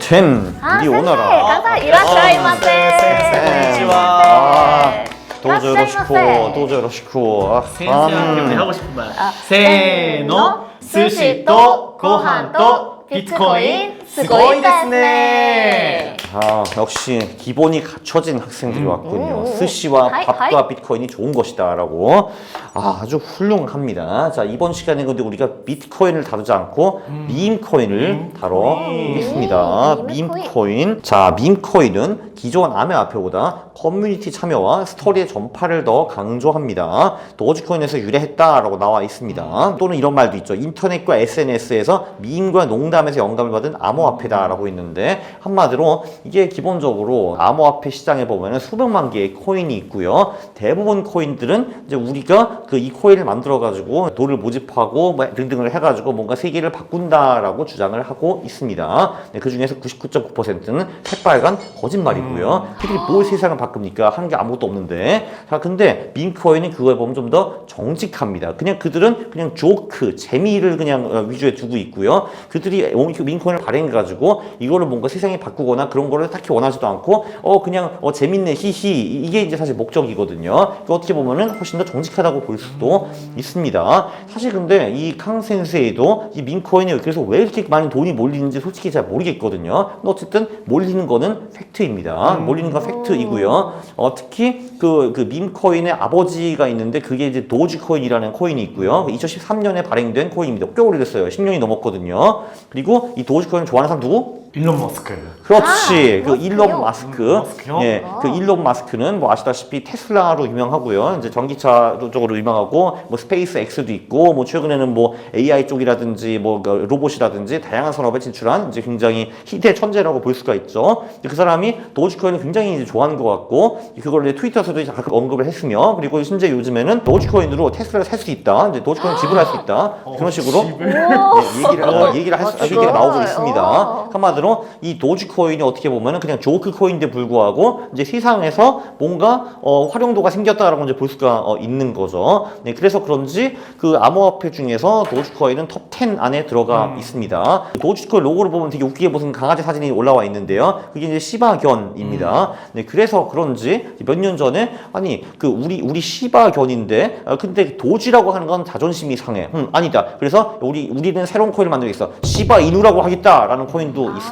템 아, 이리 센세, 오너라. 가사 이라샤이마세. 센세, 아, 도저 요로시코, 도저 요로시코. 아, 센스한테 음. 우리 하고 싶은 말. 아, 세노 스시또 고한또 비트코인 스고이 데스네. 아, 역시 기본이 갖춰진 학생들이 왔군요. 음. 스시와 하이, 밥과 하이. 비트코인이 좋은 것이다라고. 아, 아주 훌륭합니다. 자, 이번 시간에 근데 우리가 비트코인을 다루지 않고 밈코인을 다뤄보겠습니다. 음, 밈코인. 자, 밈코인은 기존 암호화폐보다 커뮤니티 참여와 스토리의 전파를 더 강조합니다. 도지코인에서 유래했다라고 나와 있습니다. 또는 이런 말도 있죠. 인터넷과 SNS에서 밈과 농담에서 영감을 받은 암호화폐다라고 있는데 한마디로 이게 기본적으로 암호화폐 시장에 보면은 수백만 개의 코인이 있고요. 대부분 코인들은 이제 우리가 그 이 코인을 만들어 가지고 돈을 모집하고 뭐 등등을 해 가지고 뭔가 세계를 바꾼다라고 주장을 하고 있습니다. 네, 그 중에서 99.9%는 새빨간 거짓말이고요. 특히 뭘 세상을 바꿉니까? 하는 게 아무것도 없는데. 자, 근데 밈코인은 그거에 보면 좀 더 정직합니다. 그냥 그들은 그냥 조크, 재미를 그냥 어, 위주에 두고 있고요. 그들이 밈코인을 발행해 가지고 이거를 뭔가 세상에 바꾸거나 그런 거를 딱히 원하지도 않고 어 그냥 어 재밌네 히히 이게 이제 사실 목적이거든요. 그 어떻게 보면은 훨씬 더 정직하다고 볼 수도 있습니다. 사실 근데 이 캉센세이도 이 밈코인에 그래서 왜 이렇게 많이 돈이 몰리는지 솔직히 잘 모르겠거든요. 근데 어쨌든 몰리는 거는 팩트입니다. 몰리는 건 팩트이고요. 어, 특히 그, 그 밈코인의 아버지가 있는데 그게 이제 도지코인이라는 코인이 있고요. 2013년에 발행된 코인입니다. 꽤 오래됐어요. 10년이 넘었거든요. 그리고 이 도지코인을 좋아하는 사람 누구? 일론 머스크. 그렇지. 아, 그 머스크요? 일론 마스크. 음? 예. 아. 그 일론 마스크는 뭐 아시다시피 테슬라로 유명하고요. 이제 전기차 쪽으로 유명하고 뭐 스페이스 X도 있고 뭐 최근에는 뭐 AI 쪽이라든지 뭐 그 로봇이라든지 다양한 산업에 진출한 이제 굉장히 희대 천재라고 볼 수가 있죠. 그 사람이 도지코인을 굉장히 이제 좋아하는 것 같고 그걸 이제 트위터에서도 이제 가끔 언급을 했으며 그리고 심지어 요즘에는 도지코인으로 테슬라를 살 수 있다. 이제 도지코인 지불할 수 있다. 그런 식으로 예, 얘기를 어, 얘기를 할 수, 어, 얘기가 나오고. 있습니다. 어. 한마디로 이 도지코인이 어떻게 보면은 그냥 조크 코인인데 불구하고 이제 시장에서 뭔가 어, 활용도가 생겼다라고 이제 볼 수가 어, 있는 거죠. 네, 그래서 그런지 그 암호화폐 중에서 도지코인은 톱 10 안에 들어가 있습니다. 도지코인 로고를 보면 되게 웃기게 무슨 강아지 사진이 올라와 있는데요. 그게 이제 시바견입니다. 네, 그래서 그런지 몇 년 전에 아니 그 우리 우리 시바견인데 어, 근데 도지라고 하는 건 자존심이 상해. 음, 아니다. 그래서 우리 우리는 새로운 코인을 만들겠어. 시바 이누라고 하겠다라는 코인도 있습니다.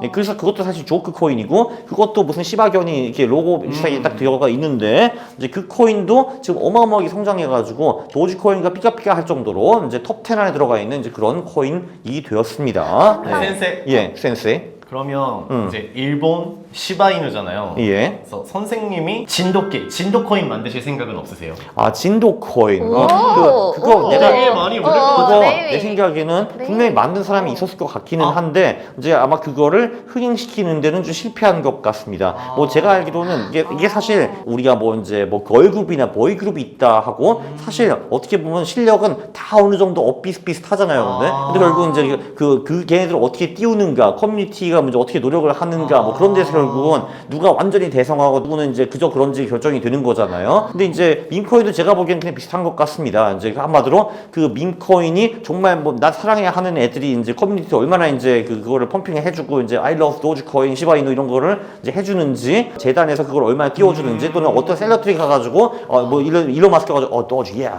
네, 그래서 그것도 사실 조크 코인이고 그것도 무슨 시바견이 이렇게 로고 비슷하게 딱 들어가 있는데 이제 그 코인도 지금 어마어마하게 성장해가지고 도지 코인과 삐까삐까 할 정도로 이제 톱10 안에 들어가 있는 이제 그런 코인이 되었습니다. 네. 센세. 예, 센세. 그러면 음. 이제 일본 시바이누잖아요. 예. 그래서 선생님이 진돗개, 진돗코인 만드실 생각은 없으세요? 아 진도 코인. 오, 어, 그, 그거 오. 내가 되게 많이 오를 어, 것 그거. 네. 내 생각에는 네. 분명히 만든 사람이 있었을 것 같기는 아. 한데 이제 아마 그거를 흥행시키는 데는 좀 실패한 것 같습니다. 뭐 제가 알기로는 이게, 이게 사실 우리가 뭐 이제 뭐 걸그룹이나 보이그룹이 있다 하고 사실 어떻게 보면 실력은 다 어느 정도 엇비슷비슷하잖아요. 근데, 아. 근데 결국 이제 그, 그 걔네들을 어떻게 띄우는가 커뮤니티가 먼저 어떻게 노력을 하는가 뭐 그런 데서 결국은 누가 완전히 대성하고 누구는 이제 그저 그런지 결정이 되는 거잖아요. 근데 이제 밈코인도 제가 보기엔 그냥 비슷한 것 같습니다. 이제 한마디로 그 밈코인이 정말 뭐 나 사랑해 하는 애들이 이제 커뮤니티 얼마나 이제 그 그거를 펌핑 해주고 이제 I love 도지코인, 시바이노 이런 거를 이제 해주는지 재단에서 그걸 얼마나 띄워주는지 또는 어떤 셀러들이 가가지고 어뭐 일론 일론 마스크 가지고 어 도지 예.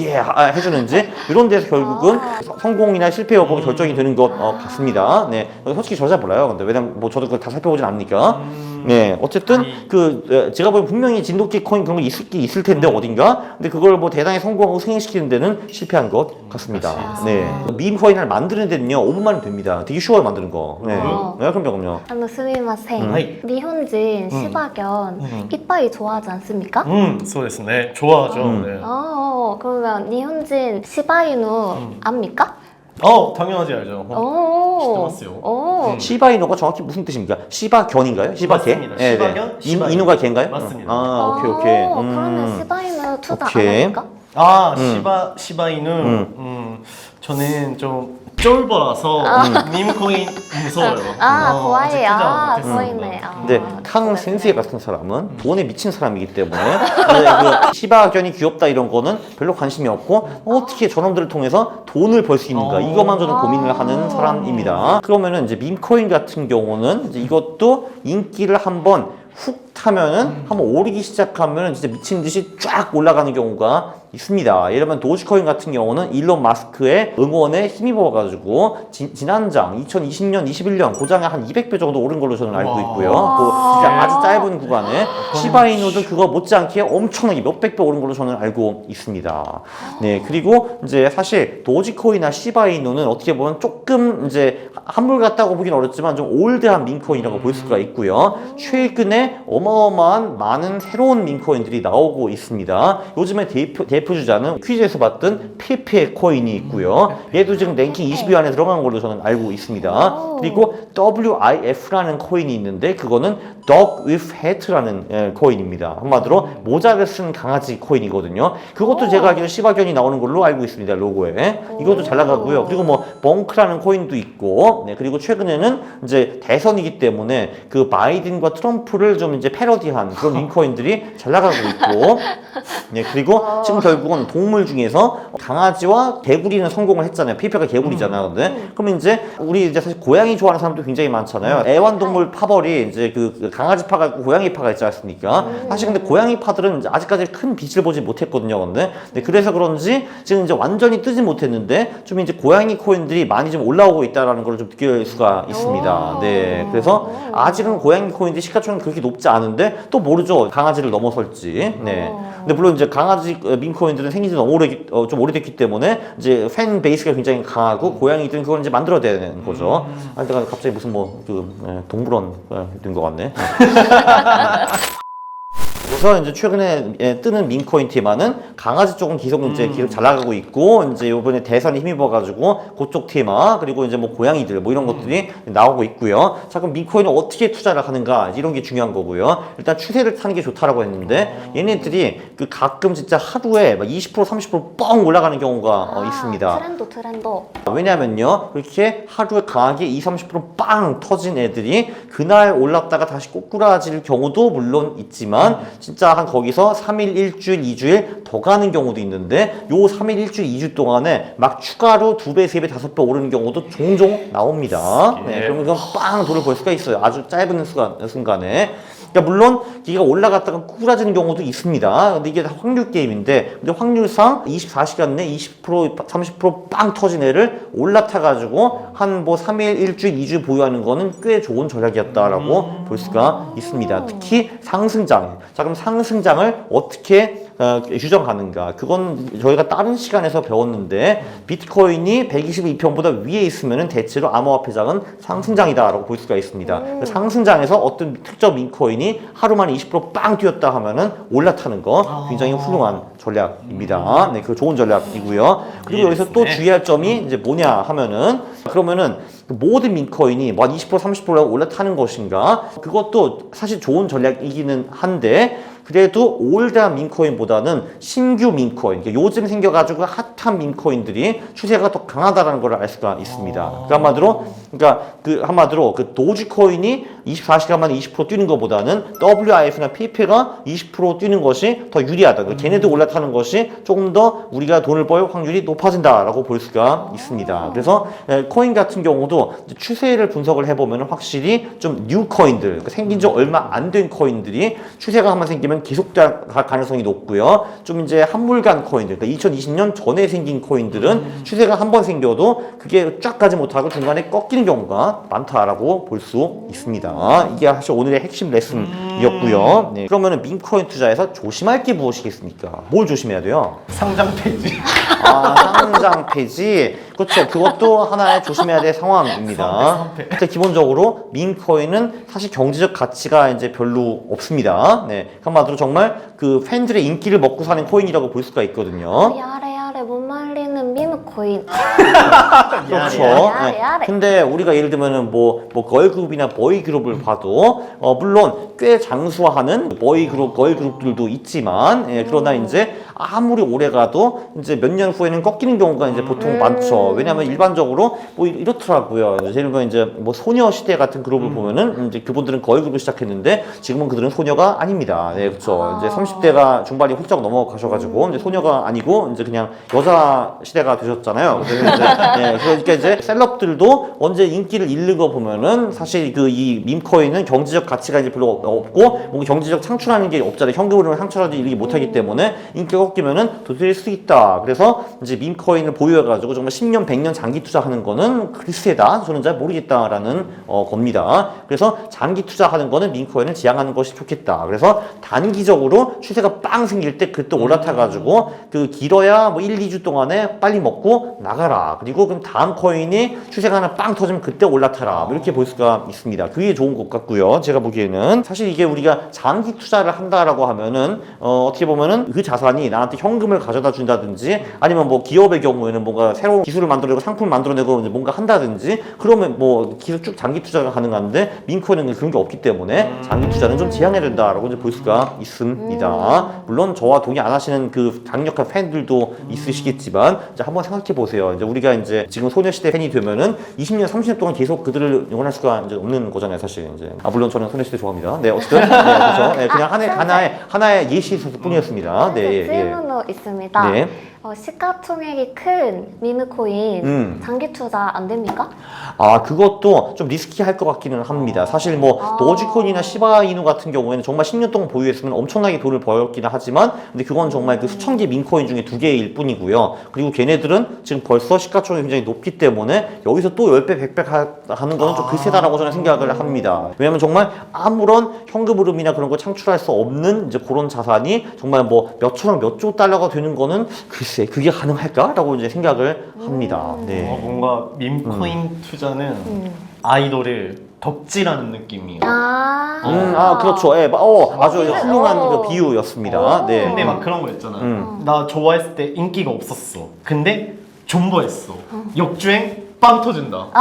예, 아, 해주는지 이런 데서 결국은 성공이나 실패 여부가 결정이 되는 것 어, 같습니다. 네, 솔직히 저잘 몰라요. 근데 왜냐면 뭐 저도 그걸 다 살펴보진 않으니까. 네, 어쨌든 그 에, 제가 보면 분명히 진돗개 코인 그런 거 있을 게 있을 텐데 어딘가. 근데 그걸 뭐 대단히 성공하고 승인시키는 데는 실패한 것 같습니다. 네, 밈 코인을 만드는 데는요 5분만이면 됩니다. 되게 쉬워요 만드는 거. 네, 어. 네 그럼요, 그럼요. あのすみません、 음. はい日本人柴犬、いっぱい좋아하지않습니까 음, そうですね. 좋아하죠. 음. 네. 아, 그러면 일본인 시바이누 압니까? 어, 당연하지 알죠. 어. 오. 시바스요. 오. 음. 시바이노가 정확히 무슨 뜻입니까? 시바 견인가요? 시바 개? 맞습니다. 시바견, 이, 시바이노. 이누가 개인가요? 맞습니다. 아, 오케이, 오케이. 어, 음. 그러면 시바이누 투자 안 오케이. 합니까? 아, 음. 시바 시바이누. 음. 음. 저는 좀 쫄보라서 밈코인 무서워요. 아, 어, 좋아해요. 아직 투자 아, 못했습니다. 보이네. 아, 근데 캉 센스이 같은 사람은 돈에 미친 사람이기 때문에 이제 그 시바견이 귀엽다 이런 거는 별로 관심이 없고 어떻게 저놈들을 통해서 돈을 벌 수 있는가 어. 이것만 저는 고민을 하는 사람입니다. 그러면은 이제 밈코인 같은 경우는 이제 이것도 인기를 한번 훅 타면은 한번 오르기 시작하면은 진짜 미친 듯이 쫙 올라가는 경우가 있습니다. 예를 들면 도지코인 같은 경우는 일론 마스크의 응원에 힘입어가지고 지, 지난장 2020년, 21년 고장에 한 200배 정도 오른 걸로 저는 알고 와. 있고요. 그 진짜 아주 짧은 구간에 시바이노도 그거 못지않게 엄청나게 몇백 배 오른 걸로 저는 알고 있습니다. 네, 그리고 이제 사실 도지코인이나 시바이노는 어떻게 보면 조금 이제 한물 같다고 보긴 어렵지만 좀 올드한 민코인이라고 볼 수가 있고요. 최근에 어마어마한 많은 새로운 민코인들이 나오고 있습니다. 요즘에 대표, 대표 주자는 퀴즈에서 봤던 페페 코인이 있고요. 얘도 지금 랭킹 20위 안에 들어간 걸로 저는 알고 있습니다. 그리고 WIF라는 코인이 있는데 그거는 Dog with Hat라는 예, 코인입니다. 한마디로 모자를 쓴 강아지 코인이거든요. 그것도 제가 알기로 시바견이 나오는 걸로 알고 있습니다. 로고에. 이것도 잘 나가고요. 그리고 뭐 벙크라는 코인도 있고 네, 그리고 최근에는 이제 대선이기 때문에 그 바이든과 트럼프를 좀 이제 패러디한 그런 민코인들이 잘 나가고 있고 네, 그리고 지금 결국은 동물 중에서 강아지와 개구리는 성공을 했잖아요. 페이퍼가 개구리잖아요. 근데 그러면 이제 우리 이제 사실 고양이 좋아하는 사람도 굉장히 많잖아요. 애완동물 파벌이 이제 그 강아지 파가 있고 고양이 파가 있지 않습니까? 사실 근데 고양이 파들은 아직까지 큰 빛을 보지 못했거든요. 근데 네, 그래서 그런지 지금 이제 완전히 뜨지 못했는데 좀 이제 고양이 코인들이 많이 좀 올라오고 있다라는 걸좀 느낄 수가 있습니다. 네, 그래서 아직은 고양이 코인들이 시가총액 그렇게 높지 않은데 또 모르죠. 강아지를 넘어설지. 네. 근데 물론 이제 강아지 어, 민코인들은 생긴 지 너무 오래, 어, 좀 오래됐기 때문에 이제 팬 베이스가 굉장히 강하고 고양이들은 그걸 이제 만들어야 되는 거죠. 아, 내가 갑자기 무슨 뭐, 그, 예, 동물원 어, 된것 같네. 그래서 이제 최근에 예, 뜨는 민코인 테마는 강아지 쪽은 계속 이제 계속 잘 나가고 있고 이제 이번에 대선에 힘입어 가지고 그쪽 테마 그리고 이제 뭐 고양이들 뭐 이런 것들이 나오고 있고요. 자 그럼 민코인을 어떻게 투자를 하는가 이런 게 중요한 거고요. 일단 추세를 타는 게 좋다라고 했는데 얘네들이 그 가끔 진짜 하루에 막 20% 30%뻥 올라가는 경우가 어, 아, 있습니다. 트렌드, 트렌드. 왜냐면요, 그렇게 하루에 강하게 20, 30%빵 터진 애들이 그날 올랐다가 다시 꼬꾸라질 경우도 물론 있지만, 진짜 한 거기서 3일, 일주일, 2주일 더 가는 경우도 있는데, 요 3일, 일주일, 2주 동안에 막 추가로 두 배, 세 배, 다섯 배 오르는 경우도 종종 나옵니다. 네, 그러면 이건 빵 돈을 벌 수가 있어요. 아주 짧은 순간, 순간에. 그러니까 물론 기가 올라갔다가 꾸라지는 경우도 있습니다. 근데 이게 다 확률 게임인데 근데 확률상 24시간 내 20% 30%빵 터진 애를 올라타 가지고 한 뭐 3일, 일주일, 2주 보유하는 거는 꽤 좋은 전략이었다라고 볼 수가 있습니다. 특히 상승장. 자 그럼 상승장을 어떻게 어, 규정하는가? 그건 저희가 다른 시간에서 배웠는데 비트코인이 122평보다 위에 있으면 대체로 암호화폐장은 상승장이다라고 볼 수가 있습니다. 상승장에서 어떤 특정 민코인이 하루 만에 20%빵 뛰었다 하면은 올라타는 거 굉장히 훌륭한 전략입니다. 네, 그 좋은 전략이고요. 그리고 여기서 또 네. 주의할 점이 이제 뭐냐 하면은 그러면은 그 모든 민코인이 뭐 한20% 30% 올라타는 것인가? 그것도 사실 좋은 전략이기는 한데 그래도 올드한 민코인보다는 신규 민코인, 그러니까 요즘 생겨가지고 핫한 민코인들이 추세가 더 강하다라는 걸 알 수가 있습니다. 그 한마디로, 그러니까 그 한마디로 그 도지코인이 24시간 만에 20% 뛰는 것보다는 WIF나 PP가 20% 뛰는 것이 더 유리하다. 그러니까 걔네도 올라타는 것이 조금 더 우리가 돈을 벌 확률이 높아진다라고 볼 수가 있습니다. 그래서 에, 코인 같은 경우도 이제 추세를 분석을 해보면 확실히 좀 뉴 코인들, 그러니까 생긴 지 얼마 안 된 코인들이 추세가 한번 생기면 계속될 가능성이 높고요. 좀 이제 한물간 코인들, 그러니까 2020년 전에 생긴 코인들은 추세가 한 번 생겨도 그게 쫙 가지 못하고 중간에 꺾이는 경우가 많다라고 볼 수 있습니다. 이게 사실 오늘의 핵심 레슨이었고요. 네, 그러면은 민코인 투자에서 조심할 게 무엇이겠습니까? 뭘 조심해야 돼요? 상장 폐지. 아, 상장 폐지. 그렇죠. 그것도 하나의 조심해야 될 상황입니다. 상패, 근데 기본적으로 민코인은 사실 경제적 가치가 이제 별로 없습니다. 네. 한마디로 정말 그 팬들의 인기를 먹고 사는 코인이라고 볼 수가 있거든요. 미누코 인. 코인. 그렇죠. 야래, 네. 야래. 근데 우리가 예를 들면은 뭐, 뭐, 걸그룹이나 보이그룹을 봐도, 어, 물론 꽤 장수하는 보이그룹, 걸그룹들도 있지만, 예, 그러나 이제 아무리 오래 가도 이제 몇 년 후에는 꺾이는 경우가 이제 보통 음. 많죠. 왜냐면 일반적으로 뭐 이- 이렇더라고요. 예를 들면 이제 뭐 소녀시대 같은 그룹을 보면은 이제 그분들은 걸그룹을 시작했는데 지금은 그들은 소녀가 아닙니다. 네, 그렇죠. 아. 이제 30대가 중반이 훌쩍 넘어가셔가지고 이제 소녀가 아니고 이제 그냥 여자 시대가 되셨잖아요. 그래서 이제 예, 그러니까 이제 셀럽들도 언제 인기를 잃는 거 보면은 사실 그 이 밈코인은 경제적 가치가 이제 별로 없고 뭔가 경제적 창출하는 게 없잖아요. 현금으로 창출하지 이르기 못하기 때문에 인기가 꺾이면은 도태될 수 있다. 그래서 이제 밈코인을 보유해가지고 정말 10년, 100년 장기 투자하는 거는 글쎄다. 저는 잘 모르겠다라는 어, 겁니다. 그래서 장기 투자하는 거는 밈코인을 지향하는 것이 좋겠다. 그래서 단기적으로 추세가 빵 생길 때 그때 올라타가지고 그 길어야 뭐 1, 2주 동안에 빨리 먹고 나가라. 그리고 그럼 다음 코인이 추세가 하나 빵 터지면 그때 올라타라. 뭐 이렇게 볼 수가 있습니다. 그게 좋은 것 같고요. 제가 보기에는 사실 이게 우리가 장기 투자를 한다라고 하면은 어, 어떻게 보면은 그 자산이 나한테 현금을 가져다 준다든지 아니면 뭐 기업의 경우에는 뭔가 새로운 기술을 만들어내고 상품을 만들어내고 뭔가 한다든지 그러면 뭐 기술 쭉 장기 투자가 가능한데 민코인은 그런 게 없기 때문에 장기 투자는 좀 지양해야 된다라고 이제 볼 수가 있습니다. 물론 저와 동의 안 하시는 그 강력한 팬들도 있으시겠지만 이제 한번 생각해 보세요. 이제 우리가 이제 지금 소녀시대 팬이 되면은 20년, 30년 동안 계속 그들을 응원할 수가 이제 없는 거잖아요, 사실 이제. 아 물론 저는 소녀시대 좋아합니다. 네, 어쨌든 네, 그래서 네, 그냥 하나의 하나의 하나의 예시 있을 뿐이었습니다. 네, 예, 예. 있습니다. 네. 어, 시가총액이 큰 미드코인 음. 장기 투자 안 됩니까? 아 그것도 좀 리스키할 것 같기는 합니다. 사실 뭐 아. 도지코인이나 시바이누 같은 경우에는 정말 10년 동안 보유했으면 엄청나게 돈을 벌었기는 하지만 근데 그건 정말 그 수천 개 민코인 중에 두 개일 뿐이고요. 그리고 걔네들은 지금 벌써 시가총액이 굉장히 높기 때문에 여기서 또 10배, 100배 하- 하는 거는 좀 글쎄다라고 저는 생각을 합니다. 왜냐면 정말 아무런 현금 흐름이나 그런 걸 창출할 수 없는 이제 그런 자산이 정말 뭐 몇천억, 몇조 달러 가 되는 거는 글쎄 그게 가능할까라고 이제 생각을 합니다. 어, 네. 뭔가 밈코인 투자는 음. 아이돌을 덕질하는 느낌이에요. 아. 음, 아, 그렇죠. 예, 마- 어, 아주 비유. 훌륭한 어. 그 비유였습니다. 어. 네. 근데 막 그런 거 있잖아. 음. 나 좋아했을 때 인기가 없었어. 근데 존버했어. 역주행 빵 터진다. 아.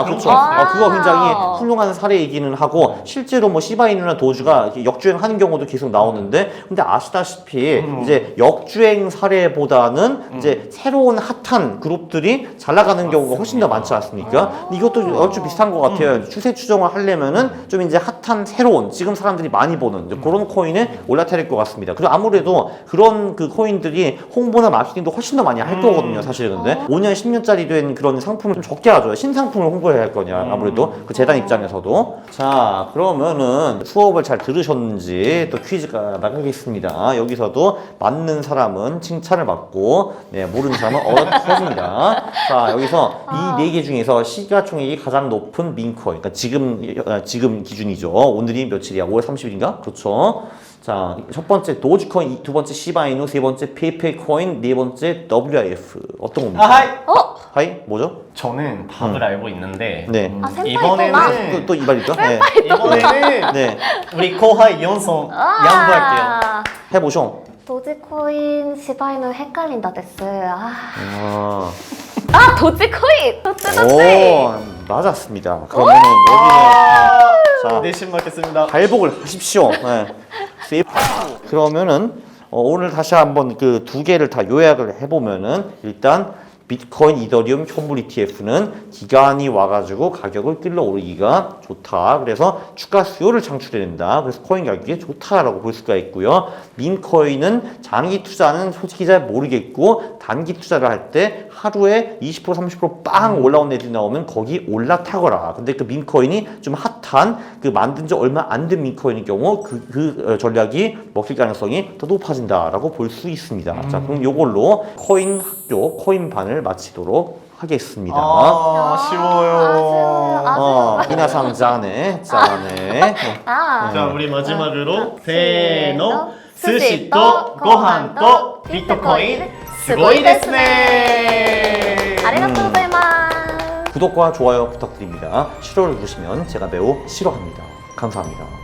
아, 그렇죠. 아, 그거 굉장히 훌륭한 사례이기는 하고, 실제로 뭐 시바이누나 도주가 이렇게 역주행하는 경우도 계속 나오는데, 근데 아시다시피, 음. 이제 역주행 사례보다는 이제 새로운 핫한 그룹들이 잘 나가는 경우가 훨씬 더 많지 않습니까? 근데 이것도 얼추 비슷한 것 같아요. 추세 추정을 하려면은 좀 이제 핫한 새로운, 지금 사람들이 많이 보는 이제 그런 코인에 올라타야 것 같습니다. 그리고 아무래도 그런 그 코인들이 홍보나 마케팅도 훨씬 더 많이 할 거거든요, 사실 근데. 5년, 10년짜리 된 그런 상 품을 좀 적게 하죠. 신상품을 홍보해야 할 거냐, 아무래도. 그 재단 입장에서도. 자, 그러면은 수업을 잘 들으셨는지 또 퀴즈가 나가겠습니다. 여기서도 맞는 사람은 칭찬을 받고, 네, 모르는 사람은 얼어터집니다. 자, 여기서 이 네 개 중에서 시가총액이 가장 높은 민코인. 그러니까 지금, 어, 지금 기준이죠. 오늘이 며칠이야? 5월 30일인가? 그렇죠. 자, 첫 번째 도지코인, 두 번째 시바이누, 세 번째 페이페이 코인, 네 번째 WIF. 어떤 겁니까? 아하이! 하이? 뭐죠? 저는 답을 알고 있는데 네. 음, 아. 이번에는 또, 또 이발일까? 네. 이번에는 네. 우리 코하 이 연성 아. 양보할게요. 해보쇼. 도지코인 시바이누 헷갈린다 데스. 아, 아. 아 도지코인. 도지도지. 오, 맞았습니다. 그러면 여기는, 자, 내신 받겠습니다. 발복을 하십시오. 네. 세이프. 그러면은, 어, 오늘 다시 한번 그 두 개를 다 요약을 해보면은, 일단, 비트코인, 이더리움, 현물 ETF는 기간이 와가지고 가격을 끌어올리기가 좋다. 그래서 추가 수요를 창출해낸다. 그래서 코인 가격이 좋다라고 볼 수가 있고요. 민코인은 장기 투자는 솔직히 잘 모르겠고 단기 투자를 할 때 하루에 20% 30%빵 올라온 애들이 나오면 거기 올라타거라. 근데 그 민코인이 좀 핫한 그 만든 지 얼마 안 된 민코인의 경우 그, 그 어, 전략이 먹힐 가능성이 더 높아진다라고 볼 수 있습니다. 자, 그럼 요걸로 코인 학교, 코인 반을 마치도록 하겠습니다. 아, 쉬워요. 아쉬워요. 어, 미나상 자네, 자네. 아. 자, 우리 마지막으로 세노, 세노 스시 또 고한 또 비트코인 스고이 데스네. 고자이마스. 구독과 좋아요 부탁드립니다. 싫어를 누르시면 제가 매우 싫어합니다. 감사합니다.